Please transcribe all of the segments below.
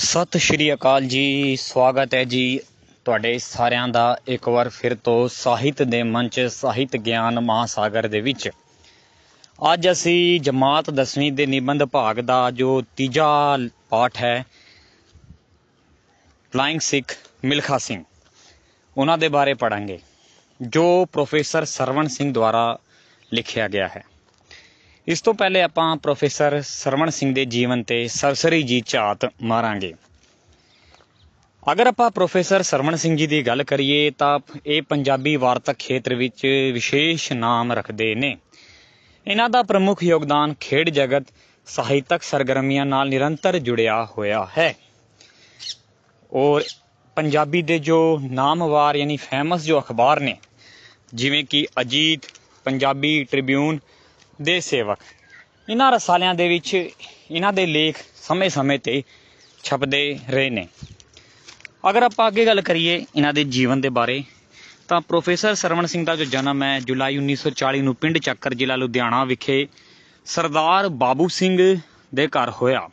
ਸਤਿ ਸ਼੍ਰੀ ਅਕਾਲ ਜੀ, ਸਵਾਗਤ ਹੈ ਜੀ ਤੁਹਾਡੇ ਸਾਰਿਆਂ ਦਾ ਇੱਕ ਵਾਰ ਫਿਰ ਤੋਂ ਸਾਹਿਤ ਦੇ ਮੰਚ, ਸਾਹਿਤ ਗਿਆਨ ਮਹਾਸਾਗਰ ਦੇ ਵਿੱਚ। ਅੱਜ ਅਸੀਂ ਜਮਾਤ 10ਵੀਂ ਦੇ ਨਿਬੰਧ ਭਾਗ ਦਾ ਜੋ ਤੀਜਾ ਪਾਠ ਹੈ ਫਲਾਈਂਗ ਸਿੱਖ ਮਿਲਖਾ ਸਿੰਘ ਉਹਨਾਂ ਦੇ ਬਾਰੇ ਪੜਾਂਗੇ ਜੋ ਪ੍ਰੋਫੈਸਰ ਸਰਵਣ ਸਿੰਘ ਦੁਆਰਾ ਲਿਖਿਆ ਗਿਆ ਹੈ। ਇਸ ਤੋਂ ਪਹਿਲੇ ਆਪਾਂ ਪ੍ਰੋਫੈਸਰ ਸਰਵਣ ਸਿੰਘ ਦੇ ਜੀਵਨ ਤੇ ਸਰਸਰੀ ਜੀ ਝਾਤ ਮਾਰਾਂਗੇ। ਅਗਰ ਆਪਾਂ ਪ੍ਰੋਫੈਸਰ ਸਰਵਣ ਸਿੰਘ ਜੀ ਦੀ ਗੱਲ ਕਰੀਏ, ਤਾਂ ਇਹ ਪੰਜਾਬੀ ਵਾਰਤਕ ਖੇਤਰ ਵਿੱਚ ਵਿਸ਼ੇਸ਼ ਨਾਮ ਰੱਖਦੇ ਨੇ। ਇਹਨਾਂ ਦਾ ਪ੍ਰਮੁੱਖ ਯੋਗਦਾਨ ਖੇਡ ਜਗਤ, ਸਾਹਿਤਕ ਸਰਗਰਮੀਆਂ ਨਾਲ ਨਿਰੰਤਰ ਜੁੜਿਆ ਹੋਇਆ ਹੈ। ਔਰ ਪੰਜਾਬੀ ਦੇ ਜੋ ਨਾਮਵਾਰ, ਯਾਨੀ ਫੇਮਸ ਜੋ ਅਖਬਾਰ ਨੇ, ਜਿਵੇਂ ਕਿ ਅਜੀਤ, ਪੰਜਾਬੀ ਟ੍ਰਿਬਿਊਨ ਦੇ ਸੇਵਕ। ਇਹਨਾਂ ਰਸਾਲਿਆਂ ਦੇ ਵਿੱਚ ਇਹਨਾਂ ਦੇ ਲੇਖ ਸਮੇਂ-ਸਮੇਂ ਤੇ ਛਪਦੇ ਰਹੇ ਨੇ। ਅਗਰ ਆਪਾਂ ਅੱਗੇ ਗੱਲ ਕਰੀਏ ਇਹਨਾਂ ਦੇ ਜੀਵਨ ਦੇ ਬਾਰੇ, ਤਾਂ ਪ੍ਰੋਫੈਸਰ ਸਰਵਣ ਸਿੰਘ ਦਾ ਜੋ ਜਨਮ ਹੈ ਜੁਲਾਈ 1940 ਨੂੰ ਪਿੰਡ ਚੱਕਰ ਜ਼ਿਲ੍ਹਾ ਲੁਧਿਆਣਾ ਵਿਖੇ ਸਰਦਾਰ ਬਾਬੂ ਸਿੰਘ ਦੇ ਘਰ ਹੋਇਆ।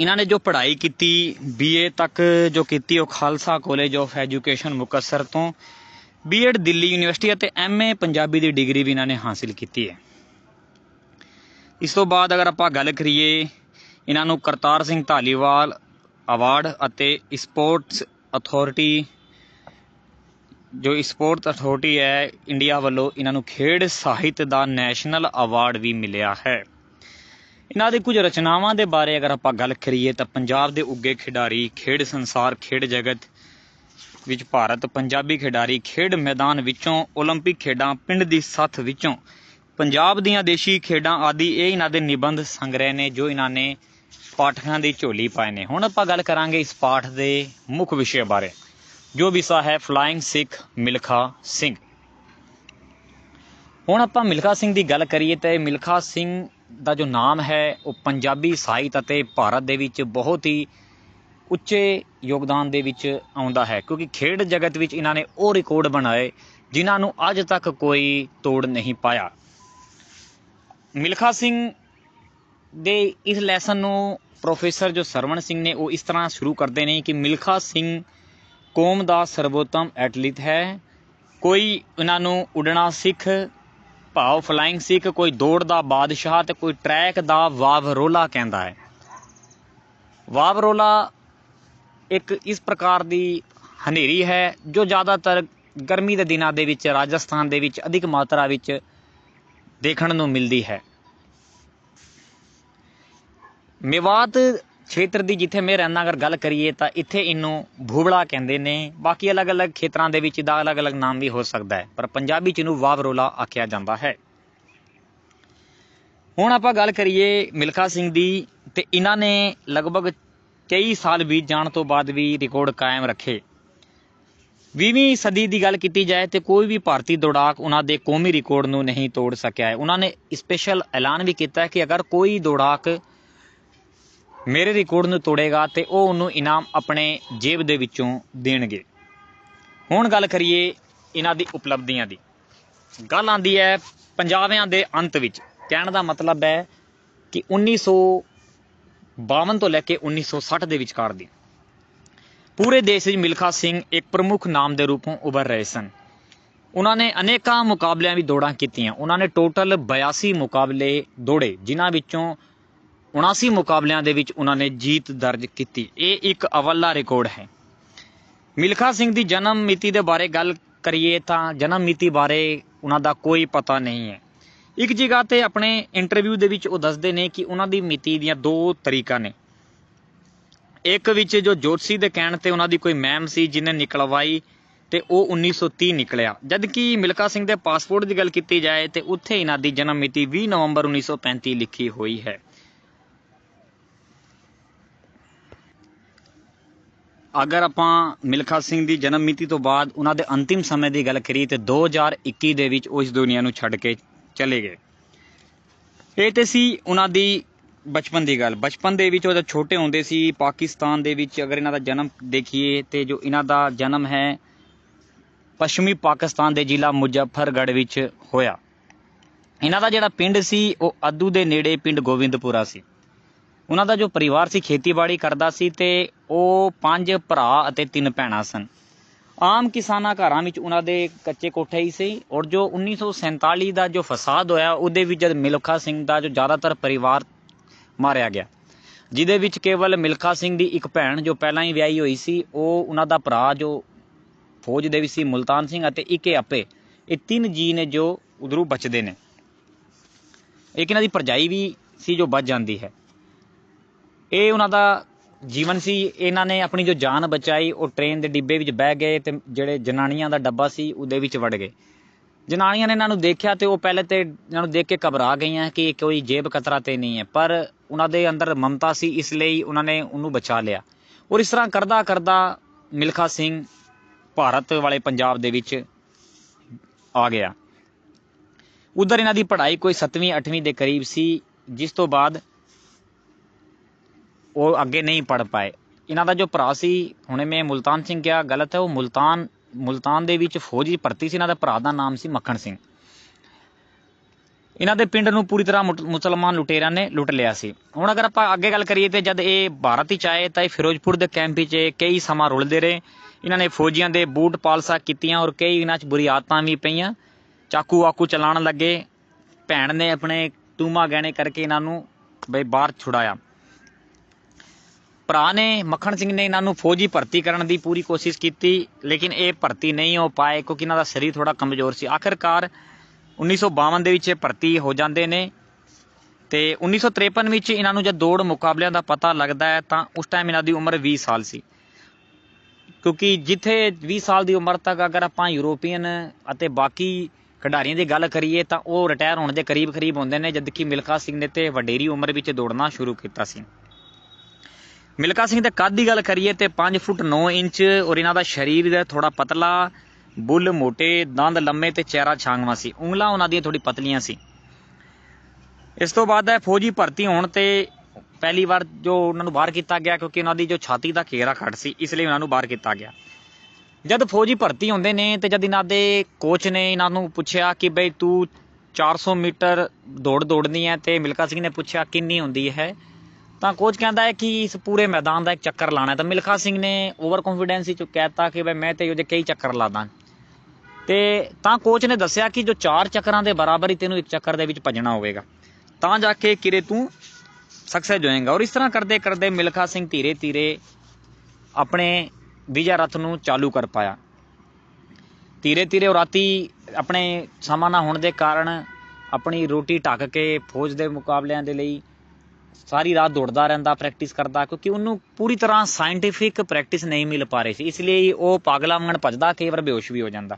ਇਹਨਾਂ ਨੇ ਜੋ ਪੜ੍ਹਾਈ ਕੀਤੀ ਬੀਏ ਤੱਕ ਜੋ ਕੀਤੀ ਉਹ Khalsa college of education Muktsar ਤੋਂ ਬੀਐਡ ਦਿੱਲੀ ਯੂਨੀਵਰਸਿਟੀ ਅਤੇ ਐਮਏ ਪੰਜਾਬੀ ਦੀ ਡਿਗਰੀ ਵੀ ਇਹਨਾਂ ਨੇ ਹਾਸਿਲ ਕੀਤੀ ਹੈ। ਇਸ ਤੋਂ ਬਾਅਦ ਅਗਰ ਆਪਾਂ ਗੱਲ ਕਰੀਏ ਇਹਨਾਂ ਨੂੰ ਕਰਤਾਰ ਸਿੰਘ ਧਾਲੀਵਾਲ ਅਵਾਰਡ ਅਤੇ ਸਪੋਰਟਸ ਅਥਾਰਟੀ ਜੋ ਸਪੋਰਟਸ ਅਥਾਰਟੀ ਹੈ ਇੰਡੀਆ ਵੱਲੋਂ ਇਹਨਾਂ ਨੂੰ ਖੇਡ ਸਾਹਿਤ ਦਾ ਨੈਸ਼ਨਲ ਅਵਾਰਡ ਵੀ ਮਿਲਿਆ ਹੈ। ਇਹਨਾਂ ਦੇ ਕੁਝ ਰਚਨਾਵਾਂ ਦੇ ਬਾਰੇ ਅਗਰ ਆਪਾਂ ਗੱਲ ਕਰੀਏ ਤਾਂ ਪੰਜਾਬ ਦੇ ਉੱਗੇ ਖਿਡਾਰੀ ਖੇਡ ਸੰਸਾਰ, ਖੇਡ ਜਗਤ ਵਿੱਚ ਭਾਰਤ ਪੰਜਾਬੀ ਖਿਡਾਰੀ ਖੇਡ ਮੈਦਾਨ ਵਿੱਚੋਂ 올림픽 ਖੇਡਾਂ ਪਿੰਡ ਦੀ ਸੱਥ ਵਿੱਚੋਂ ਪੰਜਾਬ ਦੀਆਂ ਦੇਸ਼ੀ ਖੇਡਾਂ ਆਦਿ ਇਹ ਇਹਨਾਂ ਦੇ ਨਿਬੰਧ ਸੰਗ੍ਰਹਿ ਨੇ ਜੋ ਇਹਨਾਂ ਨੇ ਪਾਠਕਾਂ ਦੀ ਝੋਲੀ ਪਾਏ ਨੇ ਹੁਣ ਆਪਾਂ ਗੱਲ ਕਰਾਂਗੇ ਇਸ ਪਾਠ ਦੇ ਮੁੱਖ ਵਿਸ਼ੇ ਬਾਰੇ ਜੋ ਵਿਸ਼ਾ ਹੈ ਫਲਾਈਂਗ ਸਿੱਖ ਮਿਲਖਾ ਸਿੰਘ ਹੁਣ ਆਪਾਂ ਮਿਲਖਾ ਸਿੰਘ ਦੀ ਗੱਲ ਕਰੀਏ ਤਾਂ ਇਹ ਮਿਲਖਾ ਸਿੰਘ ਦਾ ਜੋ ਨਾਮ ਹੈ ਉਹ ਪੰਜਾਬੀ ਸਾਹਿਤ ਅਤੇ ਭਾਰਤ ਦੇ ਵਿੱਚ ਬਹੁਤ ਹੀ ਉੱਚੇ ਯੋਗਦਾਨ ਦੇ ਵਿੱਚ ਆਉਂਦਾ ਹੈ, ਕਿਉਂਕਿ ਖੇਡ ਜਗਤ ਵਿੱਚ ਇਹਨਾਂ ਨੇ ਉਹ ਰਿਕਾਰਡ ਬਣਾਏ ਜਿਨ੍ਹਾਂ ਨੂੰ ਅੱਜ ਤੱਕ ਕੋਈ ਤੋੜ ਨਹੀਂ ਪਾਇਆ। ਮਿਲਖਾ ਸਿੰਘ ਦੇ ਇਸ ਲੈਸਨ ਨੂੰ ਪ੍ਰੋਫੈਸਰ ਜੋ ਸਰਵਣ ਸਿੰਘ ਨੇ ਉਹ ਇਸ ਤਰ੍ਹਾਂ ਸ਼ੁਰੂ ਕਰਦੇ ਨੇ ਕਿ ਮਿਲਖਾ ਸਿੰਘ ਕੌਮ ਦਾ ਸਰਵੋਤਮ ਐਥਲੀਟ ਹੈ। ਕੋਈ ਇਹਨਾਂ ਨੂੰ ਉਡਣਾ ਸਿੱਖ, ਭਾਵ ਫਲਾਈਂਗ ਸਿੱਖ, ਕੋਈ ਦੌੜ ਦਾ ਬਾਦਸ਼ਾਹ ਤੇ ਕੋਈ ਟਰੈਕ ਦਾ ਵਾਵਰੋਲਾ ਕਹਿੰਦਾ ਹੈ। ਵਾਵਰੋਲਾ ਇੱਕ ਇਸ ਪ੍ਰਕਾਰ ਦੀ ਹਨੇਰੀ ਹੈ, ਜੋ ਜ਼ਿਆਦਾਤਰ ਗਰਮੀ ਦੇ ਦਿਨਾਂ ਦੇ ਵਿੱਚ, ਰਾਜਸਥਾਨ ਦੇ ਵਿੱਚ ਅਧਿਕ ਮਾਤਰਾ ਵਿੱਚ ਦੇਖਣ ਨੂੰ ਮਿਲਦੀ ਹੈ। ਮੇਵਾਤ ਖੇਤਰ ਦੀ ਜਿੱਥੇ ਮੈਂ ਰਹਿਣਾ ਅਗਰ ਗੱਲ ਕਰੀਏ ਤਾਂ ਇੱਥੇ ਇਹਨੂੰ ਭੂਬੜਾ ਕਹਿੰਦੇ ਨੇ। ਬਾਕੀ ਅਲੱਗ-ਅਲੱਗ ਖੇਤਰਾਂ ਦੇ ਵਿੱਚ ਦਾ ਅਲੱਗ-ਅਲੱਗ ਨਾਮ ਵੀ ਹੋ ਸਕਦਾ ਹੈ, ਪਰ ਪੰਜਾਬੀ ਚ ਇਹਨੂੰ ਵਾਵਰੋਲਾ ਆਖਿਆ ਜਾਂਦਾ ਹੈ। ਹੁਣ ਆਪਾਂ ਗੱਲ ਕਰੀਏ ਮਿਲਖਾ ਸਿੰਘ ਦੀ ਤੇ ਇਹਨਾਂ ਨੇ ਲਗਭਗ ਕਈ ਸਾਲ ਬੀਤ ਜਾਣ ਤੋਂ ਬਾਅਦ ਵੀ ਰਿਕਾਰਡ ਕਾਇਮ ਰੱਖੇ। 20ਵੀਂ ਸਦੀ ਦੀ ਗੱਲ ਕੀਤੀ ਜਾਏ ਤੇ ਕੋਈ ਵੀ ਭਾਰਤੀ ਦੌੜਾਕ ਉਹਨਾਂ ਦੇ ਕੌਮੀ ਰਿਕਾਰਡ ਨੂੰ ਨਹੀਂ ਤੋੜ ਸਕਿਆ ਹੈ। ਉਹਨਾਂ ਨੇ ਸਪੈਸ਼ਲ ਐਲਾਨ ਵੀ ਕੀਤਾ ਕਿ ਅਗਰ ਕੋਈ ਦੌੜਾਕ ਮੇਰੇ ਰਿਕਾਰਡ ਨੂੰ ਤੋੜੇਗਾ ਤੇ ਉਹ ਉਹਨੂੰ ਇਨਾਮ ਆਪਣੇ ਜੇਬ ਦੇ ਵਿੱਚੋਂ ਦੇਣਗੇ। ਹੁਣ ਗੱਲ ਕਰੀਏ ਇਹਨਾਂ ਦੀ ਉਪਲਬਧੀਆਂ ਦੀ। ਗੱਲ ਆਂਦੀ ਹੈ ਪੰਜਾਬਿਆਂ ਦੇ ਅੰਤ ਵਿੱਚ। ਕਹਿਣ ਦਾ ਮਤਲਬ ਹੈ ਕਿ 1952 ਤੋਂ ਲੈ ਕੇ 1960 ਦੇ ਵਿਚਕਾਰ ਦੀ। ਪੂਰੇ ਦੇਸ਼ ਵਿੱਚ ਮਿਲਖਾ ਸਿੰਘ ਇੱਕ ਪ੍ਰਮੁੱਖ ਨਾਮ ਦੇ ਰੂਪੋਂ ਉਭਰ ਰਹੇ ਸਨ। ਉਹਨਾਂ ਨੇ ਅਨੇਕਾਂ ਮੁਕਾਬਲਿਆਂ ਵੀ ਦੌੜਾਂ ਕੀਤੀਆਂ। ਉਹਨਾਂ ਨੇ ਟੋਟਲ 82 ਮੁਕਾਬਲੇ ਦੌੜੇ, ਜਿਨ੍ਹਾਂ ਵਿੱਚੋਂ 79 ਮੁਕਾਬਲਿਆਂ ਦੇ ਵਿੱਚ ਉਹਨਾਂ ਨੇ ਜੀਤ ਦਰਜ ਕੀਤੀ। ਇਹ ਇੱਕ ਅਵੱਲਾ ਰਿਕਾਰਡ ਹੈ। ਮਿਲਖਾ ਸਿੰਘ ਦੀ ਜਨਮ ਮਿਤੀ ਦੇ ਬਾਰੇ ਗੱਲ ਕਰੀਏ ਤਾਂ ਜਨਮ ਮਿਤੀ ਬਾਰੇ ਉਹਨਾਂ ਦਾ ਕੋਈ ਪਤਾ ਨਹੀਂ ਹੈ। ਇੱਕ ਜਗ੍ਹਾ ਤੇ ਆਪਣੇ ਇੰਟਰਵਿਊ ਦੇ ਵਿੱਚ ਉਹ ਦੱਸਦੇ ਨੇ ਕਿ ਉਹਨਾਂ ਦੀ ਮਿਤੀ ਦੀਆਂ ਦੋ ਤਰੀਕਾਂ ਨੇ। ਇੱਕ ਵਿੱਚ ਜੋ ਜੋਤਸੀ ਦੇ ਕਹਿਣ ਤੇ ਉਹਨਾਂ ਦੀ ਕੋਈ ਮੈਮ ਸੀ ਜਿਹਨੇ ਨਿਕਲਵਾਈ ਤੇ ਉਹ 1930 ਨਿਕਲਿਆ। ਜਦ ਕਿ ਮਿਲਖਾ ਸਿੰਘ ਦੇ ਪਾਸਪੋਰਟ ਦੀ ਗੱਲ ਕੀਤੀ ਜਾਏ ਤੇ ਉੱਥੇ ਇਹਨਾਂ ਦੀ ਜਨਮ ਮਿਤੀ 20 ਨਵੰਬਰ 1935 ਲਿਖੀ ਹੋਈ ਹੈ। ਅਗਰ ਆਪਾਂ ਮਿਲਖਾ ਸਿੰਘ ਦੀ ਜਨਮ ਮਿਤੀ ਤੋਂ ਬਾਅਦ ਉਹਨਾਂ ਦੇ ਅੰਤਿਮ ਸਮੇਂ ਦੀ ਗੱਲ ਕਰੀਏ ਤੇ 2021 ਦੇ ਵਿੱਚ ਉਹ ਇਸ ਦੁਨੀਆ ਨੂੰ ਛੱਡ ਕੇ ਚਲੇ ਗਏ। ਇਹ ਤੇ ਸੀ ਉਹਨਾਂ ਦੀ ਬਚਪਨ ਦੀ ਗੱਲ। ਬਚਪਨ ਦੇ ਵਿੱਚ ਉਹ ਜਦ ਛੋਟੇ ਹੁੰਦੇ ਸੀ, ਪਾਕਿਸਤਾਨ ਦੇ ਵਿੱਚ ਅਗਰ ਇਹਨਾਂ ਦਾ ਜਨਮ ਦੇਖੀਏ ਤੇ ਜੋ ਇਹਨਾਂ ਦਾ ਜਨਮ ਹੈ, ਪੱਛਮੀ ਪਾਕਿਸਤਾਨ ਦੇ ਜ਼ਿਲ੍ਹਾ ਮੁਜ਼ੱਫਰਗੜ੍ਹ ਵਿੱਚ ਹੋਇਆ। ਇਹਨਾਂ ਦਾ ਜਿਹੜਾ ਪਿੰਡ ਸੀ, ਉਹ ਅਦੂ ਦੇ ਨੇੜੇ ਪਿੰਡ ਗੋਬਿੰਦਪੁਰਾ ਸੀ। ਉਹਨਾਂ ਦਾ ਜੋ ਪਰਿਵਾਰ ਸੀ, ਖੇਤੀਬਾੜੀ ਕਰਦਾ ਸੀ ਤੇ ਉਹ ਪੰਜ ਭਰਾ ਅਤੇ ਤਿੰਨ ਭੈਣਾਂ ਸਨ। ਆਮ ਕਿਸਾਨਾਂ ਘਰਾਂ ਵਿੱਚ ਉਹਨਾਂ ਦੇ ਕੱਚੇ ਕੋਠੇ ਹੀ ਸੀ ਔਰ ਜੋ 1947 ਦਾ ਜੋ ਫਸਾਦ ਹੋਇਆ, ਉਹਦੇ ਵਿੱਚ ਜਦ ਮਿਲਖਾ ਸਿੰਘ ਦਾ ਜੋ ਜ਼ਿਆਦਾਤਰ ਪਰਿਵਾਰ ਮਾਰਿਆ ਗਿਆ, ਜਿਹਦੇ ਵਿੱਚ ਕੇਵਲ ਮਿਲਖਾ ਸਿੰਘ ਦੀ ਇੱਕ ਭੈਣ ਜੋ ਪਹਿਲਾਂ ਹੀ ਵਿਆਹੀ ਹੋਈ ਸੀ, ਉਹ ਉਹਨਾਂ ਦਾ ਭਰਾ ਜੋ ਫੌਜ ਦੇ ਵਿੱਚ ਸੀ, ਮੁਲਤਾਨ ਸਿੰਘ ਅਤੇ ਇੱਕ ਆਪੇ, ਇਹ ਤਿੰਨ ਜੀ ਨੇ ਜੋ ਉਧਰੋਂ ਬਚਦੇ ਨੇ। ਇੱਕ ਇਹਨਾਂ ਦੀ ਪਰਜਾਈ ਵੀ ਸੀ ਜੋ ਬਚ ਜਾਂਦੀ ਹੈ। ਇਹ ਉਹਨਾਂ ਦਾ ਜੀਵਨ ਸੀ, ਇਹਨਾਂ ਨੇ ਆਪਣੀ ਜੋ ਜਾਨ ਬਚਾਈ, ਉਹ ਟ੍ਰੇਨ ਦੇ ਡਿੱਬੇ ਵਿੱਚ ਬਹਿ ਗਏ ਤੇ ਜਿਹੜੇ ਜਨਾਨੀਆਂ ਦਾ ਡੱਬਾ ਸੀ, ਉਹਦੇ ਵਿੱਚ ਵੜ ਗਏ। ਜਨਾਨੀਆਂ ਨੇ ਇਹਨਾਂ ਨੂੰ ਦੇਖਿਆ ਤੇ ਉਹ ਪਹਿਲੇ ਤੇ ਇਹਨਾਂ ਨੂੰ ਦੇਖ ਕੇ ਘਬਰਾ ਗਈਆਂ ਕਿ ਇਹ ਕੋਈ ਜੇਬ ਕਤਰਾ ਤੇ ਨਹੀਂ ਹੈ। ਪਰ ਉਹਨਾਂ ਦੇ ਅੰਦਰ ਮਮਤਾ ਸੀ, ਇਸ ਲਈ ਉਹਨਾਂ ਨੇ ਉਹਨੂੰ ਬਚਾ ਲਿਆ। ਔਰ ਇਸ ਤਰ੍ਹਾਂ ਕਰਦਾ ਕਰਦਾ ਮਿਲਖਾ ਸਿੰਘ ਭਾਰਤ ਵਾਲੇ ਪੰਜਾਬ ਦੇ ਵਿੱਚ ਆ ਗਿਆ। ਉਧਰ ਇਹਨਾਂ ਦੀ ਪੜ੍ਹਾਈ ਕੋਈ 7ਵੀਂ 8ਵੀਂ ਦੇ ਕਰੀਬ ਸੀ, ਜਿਸ ਤੋਂ ਬਾਅਦ ਉਹ ਅੱਗੇ ਨਹੀਂ ਪੜ ਪਾਏ। ਇਹਨਾਂ ਦਾ ਜੋ ਭਰਾ ਸੀ, ਹੁਣੇ ਮੈਂ ਮੁਲਤਾਨ ਸਿੰਘ ਕਿਹਾ, ਗਲਤ ਹੈ, ਉਹ ਮੁਲਤਾਨ ਮੁਲਤਾਨ ਦੇ ਵਿੱਚ ਫੌਜੀ ਭਰਤੀ ਸੀ, ਇਹਨਾਂ ਦਾ ਭਰਾ ਦਾ ਨਾਮ ਸੀ ਮੱਖਣ ਸਿੰਘ। ਇਹਨਾਂ ਦੇ ਪਿੰਡ ਨੂੰ ਪੂਰੀ ਤਰ੍ਹਾਂ ਮੁਟ- ਮੁਸਲਮਾਨ ਲੁਟੇਰਿਆਂ ਨੇ ਲੁੱਟ ਲਿਆ ਸੀ। ਹੁਣ ਅਗਰ ਆਪਾਂ ਅੱਗੇ ਗੱਲ ਕਰੀਏ ਤੇ ਜਦ ਇਹ ਭਾਰਤ ਵਿੱਚ ਆਏ, ਤਾਂ ਇਹ ਫਿਰੋਜ਼ਪੁਰ ਦੇ ਕੈਂਪ ਵਿੱਚ ਕਈ ਸਮਾਂ ਰੁਲਦੇ ਰਹੇ। ਇਹਨਾਂ ਨੇ ਫੌਜੀਆਂ ਦੇ ਬੂਟ ਪਾਲਸਾ ਕੀਤੀਆਂ ਔਰ ਕਈ ਇਹਨਾਂ 'ਚ ਬੁਰੀ ਆਦਤਾਂ ਵੀ ਪਈਆਂ। ਚਾਕੂ ਆਕੂ ਚਲਾਉਣ ਲੱਗੇ। ਭੈਣ ਨੇ ਆਪਣੇ ਟੂਮਾ ਗਹਿਣੇ ਕਰਕੇ ਇਹਨਾਂ ਨੂੰ ਬਈ ਬਾਹਰ ਛੁਡਾਇਆ। ਭਰਾ ਨੇ ਮੱਖਣ ਸਿੰਘ ਨੇ ਇਹਨਾਂ ਨੂੰ ਫੌਜੀ ਭਰਤੀ ਕਰਨ ਦੀ ਪੂਰੀ ਕੋਸ਼ਿਸ਼ ਕੀਤੀ, ਲੇਕਿਨ ਇਹ ਭਰਤੀ ਨਹੀਂ ਹੋ ਪਾਏ ਕਿਉਂਕਿ ਇਹਨਾਂ ਦਾ ਸਰੀਰ ਥੋੜਾ ਕਮਜ਼ੋਰ ਸੀ। ਆਖਿਰਕਾਰ 1952 ਦੇ ਵਿੱਚ ਇਹ ਭਰਤੀ ਹੋ ਜਾਂਦੇ ਨੇ ਤੇ 1953 ਵਿੱਚ ਇਹਨਾਂ ਨੂੰ ਜਦ ਦੌੜ ਮੁਕਾਬਲਿਆਂ ਦਾ ਪਤਾ ਲੱਗਦਾ ਹੈ ਤਾਂ ਉਸ ਟਾਈਮ ਇਹਨਾਂ ਦੀ ਉਮਰ 20 ਸਾਲ ਸੀ। ਕਿਉਂਕਿ ਜਿੱਥੇ 20 ਸਾਲ ਦੀ ਉਮਰ ਤੱਕ ਅਗਰ ਆਪਾਂ ਯੂਰੋਪੀਅਨ ਅਤੇ ਬਾਕੀ ਖਿਡਾਰੀਆਂ ਦੀ ਗੱਲ ਕਰੀਏ ਤਾਂ ਉਹ ਰਿਟਾਇਰ ਹੋਣ ਦੇ ਕਰੀਬ ਕਰੀਬ ਹੁੰਦੇ ਨੇ, ਜਦਕਿ ਮਿਲਖਾ ਸਿੰਘ ਨੇ ਤੇ ਵਡੇਰੀ ਉਮਰ ਵਿੱਚ ਦੌੜਨਾ ਸ਼ੁਰੂ ਕੀਤਾ ਸੀ। ਮਿਲਕਾ ਸਿੰਘ ਦੇ ਕੱਦ ਦੀ ਗੱਲ ਕਰੀਏ ਤੇ 5 ਫੁੱਟ 9 ਇੰਚ ਔਰ ਇਹਨਾਂ ਦਾ ਸਰੀਰ ਦਾ ਥੋੜਾ ਪਤਲਾ, ਬੁੱਲ ਮੋਟੇ, ਦੰਦ ਲੰਮੇ ਤੇ ਚਿਹਰਾ ਛਾਂਗਵਾ ਸੀ। ਉਂਗਲਾਂ ਉਹਨਾਂ ਦੀਆਂ ਥੋੜੀ ਪਤਲੀਆਂ ਸੀ। ਇਸ ਤੋਂ ਬਾਅਦ ਇਹ ਫੌਜੀ ਭਰਤੀ ਹੋਣ ਤੇ ਪਹਿਲੀ ਵਾਰ ਜੋ ਉਹਨਾਂ ਨੂੰ ਬਾਹਰ ਕੀਤਾ ਗਿਆ ਕਿਉਂਕਿ ਉਹਨਾਂ ਦੀ ਜੋ ਛਾਤੀ ਦਾ ਘੇਰਾ ਘੱਟ ਸੀ, ਇਸ ਲਈ ਉਹਨਾਂ ਨੂੰ ਬਾਹਰ ਕੀਤਾ ਗਿਆ। ਜਦ ਫੌਜੀ ਭਰਤੀ ਹੁੰਦੇ ਨੇ ਤੇ ਜਦ ਇਹਨਾਂ ਦੇ ਕੋਚ ਨੇ ਇਹਨਾਂ ਨੂੰ ਪੁੱਛਿਆ ਕਿ ਬਈ ਤੂੰ 400 ਮੀਟਰ ਦੌੜ ਦੌੜਨੀ ਹੈ ਤੇ ਮਿਲਕਾ ਸਿੰਘ ਨੇ ਪੁੱਛਿਆ ਕਿੰਨੀ ਹੁੰਦੀ ਹੈ ਤਾਂ ਕੋਚ ਕਹਿੰਦਾ ਹੈ ਕਿ ਇਸ ਪੂਰੇ ਮੈਦਾਨ ਦਾ ਇੱਕ ਚੱਕਰ ਲਾਣਾ ਤਾਂ ਮਿਲਖਾ ਸਿੰਘ ਨੇ ਓਵਰ ਕੰਫੀਡੈਂਸ ਵਿੱਚ ਕਹਿਤਾ ਕਿ ਬਈ ਮੈਂ ਤੇ ਉਹਦੇ ਕਈ ਚੱਕਰ ਲਾਦਾ ਤੇ ਤਾਂ ਕੋਚ ਨੇ ਦੱਸਿਆ ਕਿ ਜੋ ਚਾਰ ਚੱਕਰਾਂ ਦੇ ਬਰਾਬਰ ਹੀ ਤੈਨੂੰ ਇੱਕ ਚੱਕਰ ਦੇ ਵਿੱਚ ਭੱਜਣਾ ਹੋਵੇਗਾ। ਤਾਂ ਜਾ ਕੇ ਕਿਰੇ ਤੂੰ ਸਕਸੈਸ ਹੋਏਗਾ ਔਰ ਇਸ ਤਰ੍ਹਾਂ ਕਰਦੇ ਕਰਦੇ ਮਿਲਖਾ ਸਿੰਘ ਧੀਰੇ ਧੀਰੇ ਆਪਣੇ ਵਿਜਾ ਰਥ ਨੂੰ ਚਾਲੂ ਕਰ ਪਾਇਆ। ਧੀਰੇ ਧੀਰੇ ਉਹ ਰਾਤੀ ਆਪਣੇ ਸਮਾਂ ਨਾ ਹੋਣ ਦੇ ਕਾਰਨ ਆਪਣੀ ਰੋਟੀ ਢੱਕ ਕੇ ਫੌਜ ਦੇ ਮੁਕਾਬਲਿਆਂ ਦੇ ਲਈ ਸਾਰੀ ਰਾਤ ਦੌੜਦਾ ਰਹਿੰਦਾ ਪ੍ਰੈਕਟਿਸ ਕਰਦਾ ਕਿਉਂਕਿ ਉਹਨੂੰ ਪੂਰੀ ਤਰ੍ਹਾਂ ਸਾਇੰਟੀਫਿਕ ਪ੍ਰੈਕਟਿਸ ਨਹੀਂ ਮਿਲ ਪਾ ਰਹੀ ਸੀ ਇਸ ਲਈ ਉਹ ਪਾਗਲਾ ਵਾਂਗਣ ਭੱਜਦਾ ਕਈ ਵਾਰ ਬੇਹੋਸ਼ ਵੀ ਹੋ ਜਾਂਦਾ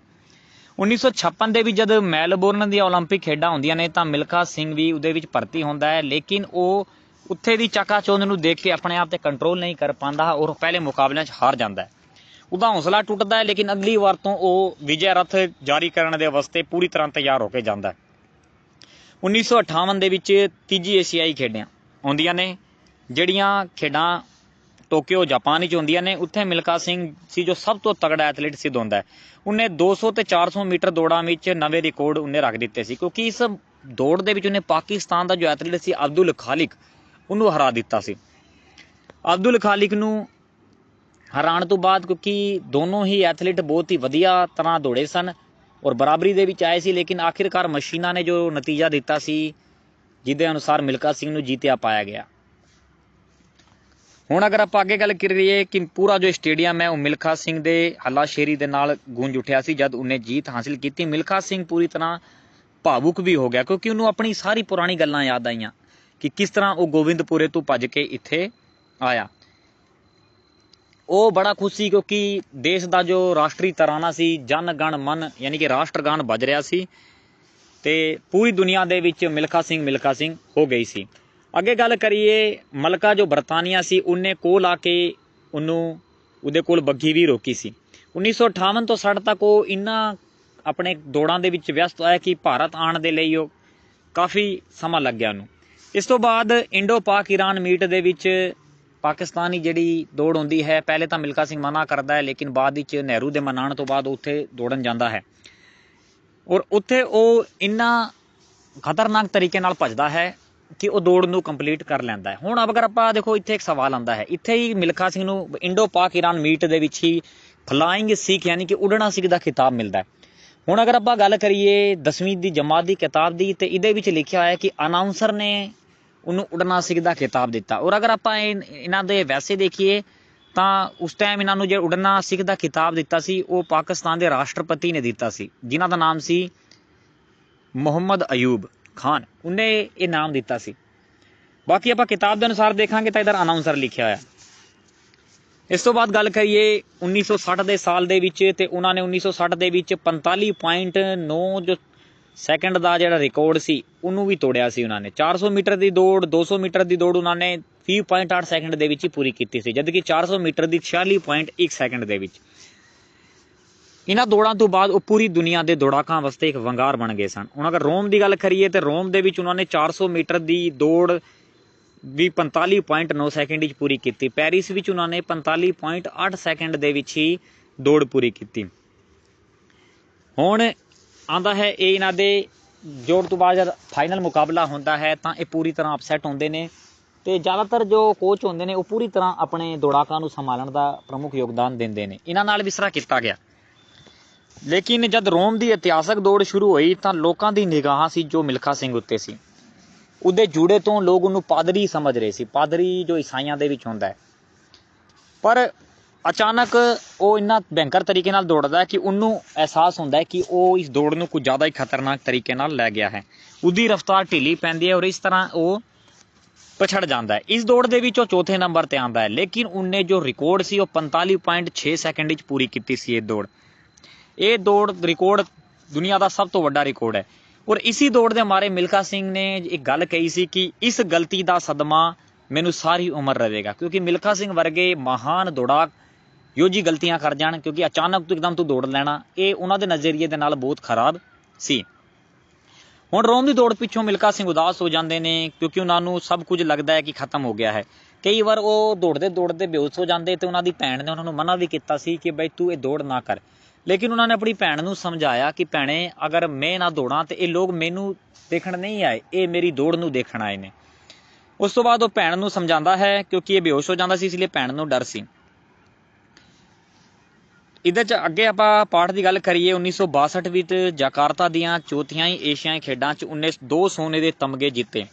1956 ਦੇ ਵਿੱਚ ਜਦ ਮੈਲਬੌਰਨ ਦੀਆਂ 올림픽 ਖੇਡਾਂ ਹੁੰਦੀਆਂ ਨੇ ਤਾਂ ਮਿਲਖਾ ਸਿੰਘ ਵੀ ਉਹਦੇ ਵਿੱਚ ਭਰਤੀ ਹੁੰਦਾ ਹੈ ਲੇਕਿਨ ਉਹ ਉੱਥੇ ਦੀ ਚਾਕਾਚੌਂਧ ਨੂੰ ਦੇਖ ਕੇ ਆਪਣੇ ਆਪ ਤੇ ਕੰਟਰੋਲ ਨਹੀਂ ਕਰ ਪਾਉਂਦਾ ਔਰ ਪਹਿਲੇ ਮੁਕਾਬਲਿਆਂ 'ਚ ਹਾਰ ਜਾਂਦਾ ਹੈ ਉਹਦਾ ਹੌਸਲਾ ਟੁੱਟਦਾ ਹੈ ਲੇਕਿਨ ਅਗਲੀ ਵਾਰ ਤੋਂ ਉਹ ਵਿਜੈ ਰਥ ਜਾਰੀ ਕਰਨ ਦੇ ਵਾਸਤੇ ਪੂਰੀ ਤਰ੍ਹਾਂ ਤਿਆਰ ਹੋ ਕੇ ਜਾਂਦਾ ਹੈ 1958 ਦੇ ਵਿੱਚ ਤੀਜੀ ਏਸ਼ੀਆਈ ਖੇਡਾਂ ਆਉਂਦੀਆਂ ਨੇ, ਜਿਹੜੀਆਂ ਖੇਡਾਂ ਟੋਕੀਓ, ਜਾਪਾਨ ਵਿੱਚ ਹੁੰਦੀਆਂ ਨੇ, ਉੱਥੇ ਮਿਲਖਾ ਸਿੰਘ ਸੀ ਜੋ ਸਭ ਤੋਂ ਤਗੜਾ ਐਥਲੀਟ ਸਿੱਧ ਹੁੰਦਾ ਹੈ। ਉਹਨੇ 200 ਤੇ 400 ਮੀਟਰ ਦੌੜਾਂ ਵਿੱਚ ਨਵੇਂ ਰਿਕਾਰਡ ਉਹਨੇ ਰੱਖ ਦਿੱਤੇ ਸੀ, ਕਿਉਂਕਿ ਇਸ ਦੌੜ ਦੇ ਵਿੱਚ ਉਹਨੇ ਪਾਕਿਸਤਾਨ ਦਾ ਜੋ ਐਥਲੀਟ ਸੀ ਅਬਦੁਲ ਖਾਲਿਕ, ਉਹਨੂੰ ਹਰਾ ਦਿੱਤਾ ਸੀ। ਅਬਦੁਲ ਖਾਲਿਕ ਨੂੰ ਹਰਾਉਣ ਤੋਂ ਬਾਅਦ ਕਿਉਂਕਿ ਦੋਨੋਂ ਹੀ ਐਥਲੀਟ ਬਹੁਤ ਹੀ ਵਧੀਆ ਤਰ੍ਹਾਂ ਦੌੜੇ ਸਨ ਔਰ ਬਰਾਬਰੀ ਦੇ ਵਿੱਚ ਆਏ ਸੀ, ਲੇਕਿਨ ਆਖਿਰਕਾਰ ਮਸ਼ੀਨਾਂ ਨੇ ਜੋ ਨਤੀਜਾ ਦਿੱਤਾ ਸੀ ਜਿਹਦੇ ਅਨੁਸਾਰ ਮਿਲਖਾ ਸਿੰਘ ਨੂੰ ਜੀਤਿਆ ਪਾਇਆ ਗਿਆ। ਹੁਣ ਅਗਰ ਆਪਾਂ ਅੱਗੇ ਗੱਲ ਕਰੀਏ ਕਿ ਪੂਰਾ ਜੋ ਸਟੇਡੀਅਮ ਹੈ, ਉਹ ਮਿਲਖਾ ਸਿੰਘ ਦੇ ਹੱਲਾ ਸ਼ੇਰੀ ਦੇ ਨਾਲ ਗੂੰਜ ਉੱਠਿਆ ਸੀ, ਜਦ ਉਹਨੇ ਜੀਤ ਹਾਸਿਲ ਕੀਤੀ। ਮਿਲਖਾ ਸਿੰਘ ਪੂਰੀ ਤਰ੍ਹਾਂ ਭਾਵੁਕ ਵੀ ਹੋ ਗਿਆ, ਕਿਉਂਕਿ ਉਹਨੂੰ ਆਪਣੀ ਸਾਰੀ ਪੁਰਾਣੀ ਗੱਲਾਂ ਯਾਦ ਆਈਆਂ ਕਿ ਕਿਸ ਤਰ੍ਹਾਂ ਉਹ ਗੋਬਿੰਦਪੁਰੇ ਤੋਂ ਭੱਜ ਕੇ ਇੱਥੇ ਆਇਆ। ਉਹ ਬੜਾ ਖੁਸ਼ ਸੀ, ਕਿਉਂਕਿ ਦੇਸ਼ ਦਾ ਜੋ ਰਾਸ਼ਟਰੀ ਤਰਾਨਾ ਸੀ, ਜਨ, ਗਣ, ਮਨ, ਯਾਨੀ ਕਿ ਰਾਸ਼ਟਰ ਗਾਨ ਵੱਜ ਰਿਹਾ ਸੀ ਤੇ ਪੂਰੀ ਦੁਨੀਆ ਦੇ ਵਿੱਚ ਮਿਲਖਾ ਸਿੰਘ ਮਿਲਖਾ ਸਿੰਘ ਹੋ ਗਈ ਸੀ। ਅੱਗੇ ਗੱਲ ਕਰੀਏ, ਮਲਕਾ ਜੋ ਬਰਤਾਨੀਆ ਸੀ, ਉਹਨੇ ਕੋਲ ਆ ਕੇ ਉਹਨੂੰ ਉਹਦੇ ਕੋਲ ਬੱਗੀ ਵੀ ਰੋਕੀ ਸੀ। 1958 ਤੋਂ 60 ਤੱਕ ਉਹ ਇੰਨਾ ਆਪਣੇ ਦੌੜਾਂ ਦੇ ਵਿੱਚ ਵਿਅਸਤ ਹੋਇਆ ਕਿ ਭਾਰਤ ਆਉਣ ਦੇ ਲਈ ਉਹ ਕਾਫੀ ਸਮਾਂ ਲੱਗਿਆ ਉਹਨੂੰ। ਇਸ ਤੋਂ ਬਾਅਦ ਇੰਡੋ ਪਾਕ ਈਰਾਨ ਮੀਟ ਦੇ ਵਿੱਚ ਪਾਕਿਸਤਾਨੀ ਜਿਹੜੀ ਦੌੜ ਹੁੰਦੀ ਹੈ, ਪਹਿਲੇ ਤਾਂ ਮਿਲਖਾ ਸਿੰਘ ਮਨਾ ਕਰਦਾ ਹੈ, ਲੇਕਿਨ ਬਾਅਦ ਵਿੱਚ ਨਹਿਰੂ ਦੇ ਮਨਾਉਣ ਤੋਂ ਬਾਅਦ ਉੱਥੇ ਦੌੜਨ ਜਾਂਦਾ ਹੈ। ਔਰ ਉੱਥੇ ਉਹ ਇੰਨਾ ਖਤਰਨਾਕ ਤਰੀਕੇ ਨਾਲ ਭੱਜਦਾ ਹੈ ਕਿ ਉਹ ਦੌੜ ਨੂੰ ਕੰਪਲੀਟ ਕਰ ਲੈਂਦਾ ਹੈ। ਹੁਣ ਅਗਰ ਆਪਾਂ ਦੇਖੋ, ਇੱਥੇ ਇੱਕ ਸਵਾਲ ਆਉਂਦਾ ਹੈ। ਇੱਥੇ ਹੀ ਮਿਲਖਾ ਸਿੰਘ ਨੂੰ ਇੰਡੋ ਪਾਕ ਈਰਾਨ ਮੀਟ ਦੇ ਵਿੱਚ ਹੀ ਫਲਾਇੰਗ ਸਿੱਖ ਯਾਨੀ ਕਿ ਉਡਣਾ ਸਿੱਖ ਦਾ ਖਿਤਾਬ ਮਿਲਦਾ ਹੈ। ਹੁਣ ਅਗਰ ਆਪਾਂ ਗੱਲ ਕਰੀਏ 10ਵੀਂ ਦੀ ਜਮਾਤ ਦੀ ਕਿਤਾਬ ਦੀ, ਤੇ ਇਹਦੇ ਵਿੱਚ ਲਿਖਿਆ ਹੋਇਆ ਕਿ ਅਨਾਉਂਸਰ ਨੇ ਉਹਨੂੰ ਉਡਣਾ ਸਿੱਖ ਦਾ ਖਿਤਾਬ ਦਿੱਤਾ। ਔਰ ਅਗਰ ਆਪਾਂ ਇਹ- ਇਹਨਾਂ ਦੇ ਵੈਸੇ ਦੇਖੀਏ ਤਾਂ ਉਸ ਟਾਈਮ ਇਹਨਾਂ ਨੂੰ ਜੇ ਉਡਨਾ ਸਿੱਖ ਦਾ ਖਿਤਾਬ ਦਿੱਤਾ ਸੀ, ਉਹ ਪਾਕਿਸਤਾਨ ਦੇ ਰਾਸ਼ਟਰਪਤੀ ਨੇ ਦਿੱਤਾ ਸੀ, ਜਿਨ੍ਹਾਂ ਦਾ ਨਾਮ ਸੀ ਮੁਹੰਮਦ ਅਯੂਬ ਖਾਨ। ਉਹਨੇ ਇਹ ਨਾਮ ਦਿੱਤਾ ਸੀ। ਬਾਕੀ ਆਪਾਂ ਕਿਤਾਬ ਦੇ ਅਨੁਸਾਰ ਦੇਖਾਂਗੇ ਤਾਂ ਇਧਰ ਅਨਾਉਂਸਰ ਲਿਖਿਆ ਹੋਇਆ। ਇਸ ਤੋਂ ਬਾਅਦ ਗੱਲ ਕਰੀਏ 1960 ਦੇ ਸਾਲ ਦੇ ਵਿੱਚ ਤੇ ਉਹਨਾਂ ਨੇ 1960 ਦੇ ਵਿੱਚ 45.9 ਜੋ ਸੈਕਿੰਡ ਦਾ ਜਿਹੜਾ ਰਿਕਾਰਡ ਸੀ, ਉਹਨੂੰ ਵੀ ਤੋੜਿਆ ਸੀ ਉਹਨਾਂ ਨੇ। 400 ਮੀਟਰ ਦੀ ਦੌੜ 200 ਮੀਟਰ ਦੀ ਦੌੜ ਉਹਨਾਂ ਨੇ 20.8 ਸੈਕਿੰਡ ਦੇ ਵਿੱਚ ਹੀ ਪੂਰੀ ਕੀਤੀ ਸੀ, ਜਦਕਿ 400 ਮੀਟਰ ਦੀ 46.1 ਸੈਕਿੰਡ ਦੇ ਵਿੱਚ। ਇਹਨਾਂ ਦੌੜਾਂ ਤੋਂ ਬਾਅਦ ਉਹ ਪੂਰੀ ਦੁਨੀਆ ਦੇ ਦੌੜਾਕਾਂ ਵਾਸਤੇ ਇੱਕ ਵੰਗਾਰ ਬਣ ਗਏ ਸਨ। ਹੁਣ ਅਗਰ ਰੋਮ ਦੀ ਗੱਲ ਕਰੀਏ ਤੇ ਰੋਮ ਦੇ ਵਿੱਚ ਉਹਨਾਂ ਨੇ 400 ਮੀਟਰ ਦੀ ਦੌੜ ਵੀ 45.9 ਸੈਕਿੰਡ ਵਿੱਚ ਪੂਰੀ ਕੀਤੀ। ਪੈਰਿਸ ਵਿੱਚ ਉਹਨਾਂ ਨੇ 45.8 ਸੈਕਿੰਡ ਦੇ ਵਿੱਚ ਹੀ ਦੌੜ ਪੂਰੀ ਕੀਤੀ। ਹੁਣ ਆਂਦਾ ਹੈ, ਇਹ ਇਹਨਾਂ ਦੇ ਜੋੜ ਤੋਂ ਬਾਅਦ ਜਦ ਫਾਈਨਲ ਮੁਕਾਬਲਾ ਹੁੰਦਾ ਹੈ, ਤਾਂ ਇਹ ਪੂਰੀ ਤਰ੍ਹਾਂ ਅਪਸੈਟ ਹੁੰਦੇ ਨੇ ਤੇ ਜ਼ਿਆਦਾਤਰ ਜੋ ਕੋਚ ਹੁੰਦੇ ਨੇ, ਉਹ ਪੂਰੀ ਤਰ੍ਹਾਂ ਆਪਣੇ ਦੌੜਾਕਾਂ ਨੂੰ ਸੰਭਾਲਣ ਦਾ ਪ੍ਰਮੁੱਖ ਯੋਗਦਾਨ ਦਿੰਦੇ ਨੇ। ਇਹਨਾਂ ਨਾਲ ਵਿਸਰਾ ਕੀਤਾ ਗਿਆ। ਲੇਕਿਨ ਜਦ ਰੋਮ ਦੀ ਇਤਿਹਾਸਕ ਦੌੜ ਸ਼ੁਰੂ ਹੋਈ, ਤਾਂ ਲੋਕਾਂ ਦੀ ਨਿਗਾਹ ਸੀ ਜੋ ਮਿਲਖਾ ਸਿੰਘ ਉੱਤੇ ਸੀ। ਉਹਦੇ ਜੂੜੇ ਤੋਂ ਲੋਕ ਉਹਨੂੰ ਪਾਦਰੀ ਸਮਝ ਰਹੇ ਸੀ। ਪਾਦਰੀ ਜੋ ਈਸਾਈਆਂ ਦੇ ਵਿੱਚ ਹੁੰਦਾ ਹੈ। ਪਰ ਅਚਾਨਕ ਉਹ ਇੰਨਾ ਭੈਂਕਰ ਤਰੀਕੇ ਨਾਲ ਦੌੜਦਾ ਹੈ ਕਿ ਉਹਨੂੰ ਅਹਿਸਾਸ ਹੁੰਦਾ ਹੈ ਕਿ ਉਹ ਇਸ ਦੌੜ ਨੂੰ ਕੁਝ ਜ਼ਿਆਦਾ ਹੀ ਖਤਰਨਾਕ ਤਰੀਕੇ ਨਾਲ ਲੈ ਗਿਆ ਹੈ। ਉਹਦੀ ਰਫ਼ਤਾਰ ਢਿੱਲੀ ਪੈਂਦੀ ਹੈ ਔਰ ਇਸ ਤਰ੍ਹਾਂ ਉਹ ਪਛੜ ਜਾਂਦਾ ਹੈ। ਇਸ ਦੌੜ ਦੇ ਵਿੱਚ ਉਹ ਚੌਥੇ ਨੰਬਰ ਤੇ ਆਂਦਾ ਹੈ, ਲੇਕਿਨ ਉਹਨੇ ਜੋ ਰਿਕਾਰਡ ਸੀ ਉਹ 45.6 ਸੈਕਿੰਡ ਵਿੱਚ ਪੂਰੀ ਕੀਤੀ ਸੀ ਇਹ ਦੌੜ। ਇਹ ਦੌੜ ਰਿਕਾਰਡ ਦੁਨੀਆ ਦਾ ਸਭ ਤੋਂ ਵੱਡਾ ਰਿਕਾਰਡ ਹੈ। ਔਰ ਇਸੀ ਦੌੜ ਦੇ ਮਾਰੇ ਮਿਲਖਾ ਸਿੰਘ ਨੇ ਇੱਕ ਗੱਲ ਕਹੀ ਸੀ ਕਿ ਇਸ ਗਲਤੀ ਦਾ ਸਦਮਾ ਮੈਨੂੰ ਸਾਰੀ ਉਮਰ ਰਹੇਗਾ, ਕਿਉਂਕਿ ਮਿਲਖਾ ਸਿੰਘ ਵਰਗੇ ਮਹਾਨ ਦੌੜਾਕ ਇਹੋ ਜੀ ਗਲਤੀਆਂ ਕਰ ਜਾਣ ਕਿਉਂਕਿ ਅਚਾਨਕ ਤੋਂ ਇੱਕਦਮ ਤੂੰ ਦੌੜ ਲੈਣਾ, ਇਹ ਉਹਨਾਂ ਦੇ ਨਜ਼ਰੀਏ ਦੇ ਨਾਲ ਬਹੁਤ ਖਰਾਬ ਸੀ। ਹੁਣ ਰੋਮ ਦੀ ਦੌੜ ਪਿੱਛੋਂ ਮਿਲਕਾ ਸਿੰਘ ਉਦਾਸ ਹੋ ਜਾਂਦੇ ਨੇ ਕਿਉਂਕਿ ਉਹਨਾਂ ਨੂੰ ਸਭ ਕੁਝ ਲੱਗਦਾ ਹੈ ਕਿ ਖਤਮ ਹੋ ਗਿਆ ਹੈ। ਕਈ ਵਾਰ ਉਹ ਦੌੜਦੇ ਦੌੜਦੇ ਬੇਹੋਸ਼ ਹੋ ਜਾਂਦੇ ਤੇ ਉਹਨਾਂ ਦੀ ਭੈਣ ਨੇ ਉਹਨਾਂ ਨੂੰ ਮਨਾ ਵੀ ਕੀਤਾ ਸੀ ਕਿ ਬਈ ਤੂੰ ਇਹ ਦੌੜ ਨਾ ਕਰ। ਲੇਕਿਨ ਉਹਨਾਂ ਨੇ ਆਪਣੀ ਭੈਣ ਨੂੰ ਸਮਝਾਇਆ ਕਿ ਭੈਣੇ, ਅਗਰ ਮੈਂ ਨਾ ਦੌੜਾਂ ਤੇ ਇਹ ਲੋਕ ਮੈਨੂੰ ਦੇਖਣ ਨਹੀਂ ਆਏ, ਇਹ ਮੇਰੀ ਦੌੜ ਨੂੰ ਦੇਖਣ ਆਏ ਨੇ। ਉਸ ਤੋਂ ਬਾਅਦ ਉਹ ਭੈਣ ਨੂੰ ਸਮਝਾਉਂਦਾ ਹੈ ਕਿਉਂਕਿ ਇਹ ਬੇਹੋਸ਼ ਹੋ ਜਾਂਦਾ ਸੀ, ਇਸ ਲਈ ਭੈਣ ਨੂੰ ਡਰ ਸੀ। ਇਹਦੇ ਚ ਅੱਗੇ ਆਪਾਂ ਪਾਠ ਦੀ ਗੱਲ ਕਰੀਏ 1962 ਵਿੱਚ ਜਾਕਾਰਤਾ ਦੀਆਂ ਚੌਥੀਆਂ ਹੀ ਏਸ਼ੀਆਈ ਖੇਡਾਂ ਚ 19 ਦੋ ਸੋਨੇ ਦੇ ਤਮਗੇ ਜਿੱਤੇ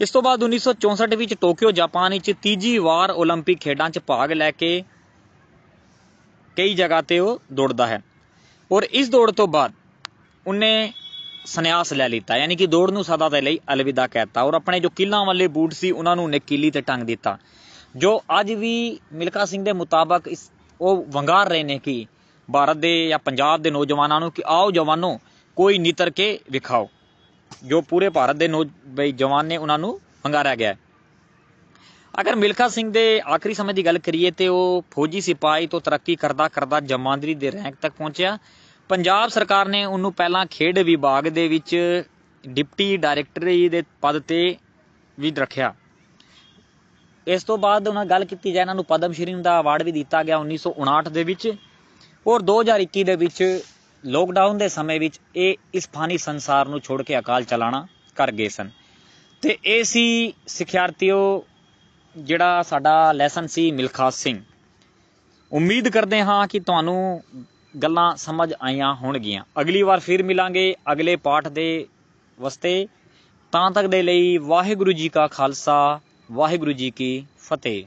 ਇਸ ਤੋਂ ਬਾਅਦ 1964 ਵਿੱਚ ਟੋਕੀਓ ਜਾਪਾਨ ਵਿੱਚ ਤੀਜੀ ਵਾਰ 올림픽 ਖੇਡਾਂ ਚ ਭਾਗ ਲੈ ਕੇ ਕਈ ਜਗ੍ਹਾ ਤੇ ਉਹ ਦੌੜਦਾ ਹੈ ਔਰ ਇਸ ਦੌੜ ਤੋਂ ਬਾਅਦ ਉਹਨੇ ਸੰਨਿਆਸ ਲੈ ਲਿੱਤਾ ਯਾਨੀ ਕਿ ਦੌੜ ਨੂੰ ਸਦਾ ਦੇ ਲਈ ਅਲਵਿਦਾ ਕਹਿਤਾ ਔਰ ਆਪਣੇ ਜੋ ਕਿੱਲਾਂ ਵਾਲੇ ਬੂਟ ਸੀ ਉਹਨਾਂ ਨੂੰ ਉਹਨੇ ਕੀਲੀ ਤੇ ਟੰਗ ਦਿੱਤਾ ਜੋ ਅੱਜ ਵੀ ਮਿਲਖਾ ਸਿੰਘ ਦੇ ਮੁਤਾਬਕ ਇਸ ਉਹ ਵੰਗਾਰ ਰਹੇ ਨੇ ਕਿ ਭਾਰਤ ਦੇ ਜਾਂ ਪੰਜਾਬ ਦੇ ਨੌਜਵਾਨਾਂ ਨੂੰ ਕਿ ਆਓ ਜਵਾਨੋ, ਕੋਈ ਨਿਤਰ ਕੇ ਵਿਖਾਓ, ਜੋ ਪੂਰੇ ਭਾਰਤ ਦੇ ਨੌ ਬਈ ਜਵਾਨ ਨੇ ਉਹਨਾਂ ਨੂੰ ਵੰਗਾਰਿਆ ਗਿਆ ਅਗਰ ਮਿਲਖਾ ਸਿੰਘ ਦੇ ਆਖਰੀ ਸਮੇਂ ਦੀ ਗੱਲ ਕਰੀਏ ਤੇ ਉਹ ਫੌਜੀ ਸਿਪਾਹੀ ਤੋਂ ਤਰੱਕੀ ਕਰਦਾ ਕਰਦਾ ਜਮਾਂਦਰੀ ਦੇ ਰੈਂਕ ਤੱਕ ਪਹੁੰਚਿਆ। ਪੰਜਾਬ ਸਰਕਾਰ ਨੇ ਉਹਨੂੰ ਪਹਿਲਾਂ ਖੇਡ ਵਿਭਾਗ ਦੇ ਵਿੱਚ ਡਿਪਟੀ ਡਾਇਰੈਕਟਰੀ ਦੇ ਪਦ ਤੇ ਵੀ ਰੱਖਿਆ। ਇਸ ਤੋਂ ਬਾਅਦ ਉਹਨਾਂ ਗੱਲ ਕੀਤੀ ਜਾਏ ਇਹਨਾਂ ਨੂੰ ਪਦਮ ਸ਼੍ਰੀ ਦਾ ਅਵਾਰਡ ਵੀ ਦਿੱਤਾ ਗਿਆ 1959 ਦੇ ਵਿੱਚ। ਔਰ 2021 ਦੇ ਵਿੱਚ ਲੋਕਡਾਊਨ ਦੇ ਸਮੇਂ ਵਿੱਚ ਇਹ ਇਸ ਫਾਨੀ ਸੰਸਾਰ ਨੂੰ ਛੋੜ ਕੇ ਅਕਾਲ ਚਲਾਣਾ ਕਰ ਗਏ ਸਨ। ਤੇ ਇਹ ਸੀ ਸਿੱਖਿਆਰਥੀਓ ਜਿਹੜਾ ਸਾਡਾ ਲੈਸਨ ਸੀ ਮਿਲਖਾ ਸਿੰਘ। ਉਮੀਦ ਕਰਦੇ ਹਾਂ ਕਿ ਤੁਹਾਨੂੰ ਗੱਲਾਂ ਸਮਝ ਆਈਆਂ ਹੋਣਗੀਆਂ। ਅਗਲੀ ਵਾਰ ਫਿਰ ਮਿਲਾਂਗੇ ਅਗਲੇ ਪਾਠ ਦੇ ਵਾਸਤੇ। ਤਾਂ ਤੱਕ ਦੇ ਲਈ ਵਾਹਿਗੁਰੂ ਜੀ ਕਾ ਖਾਲਸਾ ਵਾਹਿਗੁਰੂ ਜੀ ਕੀ ਫਤਿਹ।